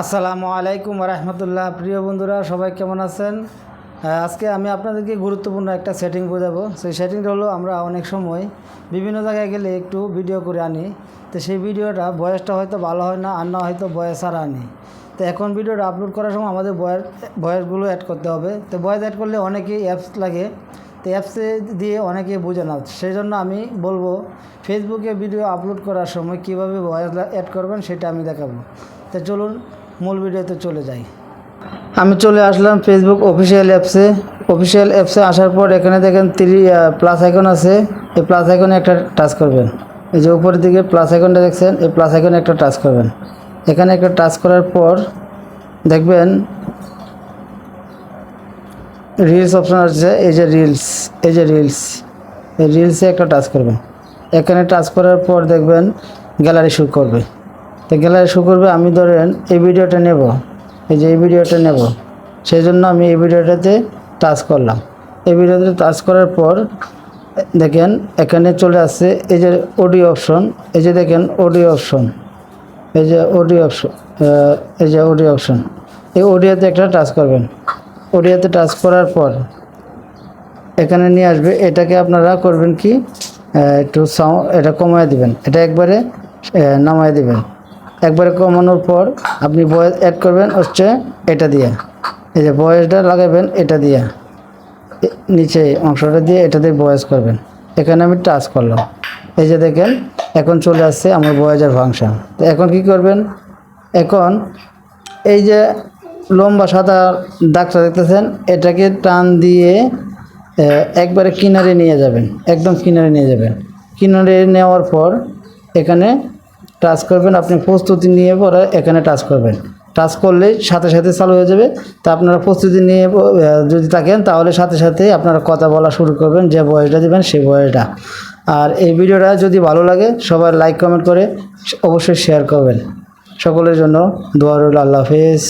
আসসালামু আলাইকুম রহমতুল্লাহ। প্রিয় বন্ধুরা, সবাই কেমন আছেন? আজকে আমি আপনাদেরকে গুরুত্বপূর্ণ একটা সেটিং বোঝাবো। সেই সেটিংটা হলো আমরা অনেক সময় বিভিন্ন জায়গায় গেলে একটু ভিডিও করে আনি। তো সেই ভিডিওটা বয়সটা হয়তো ভালো হয় না, আর না হয়তো বয়স আর আনি তো এখন ভিডিওটা আপলোড করার সময় আমাদের বয়স, বয়সগুলো অ্যাড করতে হবে। তো বয়স অ্যাড করলে অনেকেই অ্যাপস লাগে। তো অ্যাপসে দিয়ে অনেকে বোঝে না। সেই জন্য আমি বলব ফেসবুকে ভিডিও আপলোড করার সময় কীভাবে ভয়েস অ্যাড করবেন সেটা আমি দেখাবো। তো চলুন মূল ভিডিওতে চলে যাই। আমি চলে আসলাম ফেসবুক অফিসিয়াল অ্যাপসে অফিসিয়াল অ্যাপসে আসার পর এখানে দেখেন থ্রি প্লাস আইকন আছে। এই প্লাস আইকনে একটা টাচ করবেন। এই যে উপরের দিকে প্লাস আইকনটা দেখছেন, এই প্লাস আইকনে একটা টাচ করবেন। এখানে একটা টাচ করার পর দেখবেন রিলস অপশন আছে এই যে রিলস এই যে রিলস এই রিলসে একটা টাচ করবেন। এখানে টাচ করার পর দেখবেন গ্যালারি শো করবে। তো গ্যালারি শো করবে, আমি ধরেন এই ভিডিওটা নেব। এই যে এই ভিডিওটা নেব। সেই জন্য আমি এই ভিডিওটাতে টাচ করলাম। এই ভিডিওতে টাচ করার পর, দেখেন এখানে চলে আসছে এই যে অডিও অপশন এই যে দেখেন অডিও অপশন এই যে অডিও অপশন এই যে অডিও অপশন এই অডিওতে একটা টাচ করবেন। অডিওতে টাচ করার পর, এখানে নিয়ে আসবে, এটাকে আপনারা করবেন কি একটু সাউন্ড এটা কমায় দিবেন। এটা একবারে নামায় দিবেন। একবারে কমানোর পর আপনি ভয়েস অ্যাড করবেন হচ্ছে এটা দিয়ে। এই যে ভয়েসটা লাগাবেন এটা দিয়ে। নিচে অংশটা দিয়ে এটা দিয়ে ভয়েস করবেন। এখানে আমি টাচ করলাম। এই যে দেখেন, এখন চলে আসছে আমার ভয়েসের ফাংশন তো এখন কি করবেন? এখন এই যে লম্বা সাদা দাগটা দেখতেছেন, এটাকে টান দিয়ে একবারে কিনারে নিয়ে যাবেন। একদম কিনারে নিয়ে যাবেন। কিনারে নেওয়ার পর এখানে টাচ করবেন, আপনি প্রস্তুতি নিয়ে পরে এখানে টাচ করবেন। টাচ করলে সাথে সাথে চালু হয়ে যাবে। তা আপনারা প্রস্তুতি নিয়ে যদি থাকেন, তাহলে সাথে সাথে আপনারা কথা বলা শুরু করবেন, যে বয়সটা দেবেন সেই বয়সটা। আর এই ভিডিওটা যদি ভালো লাগে, সবাই লাইক কমেন্ট করে অবশ্যই শেয়ার করবেন। সকলের জন্য দোয়ারুল আল্লাহ হাফেজ।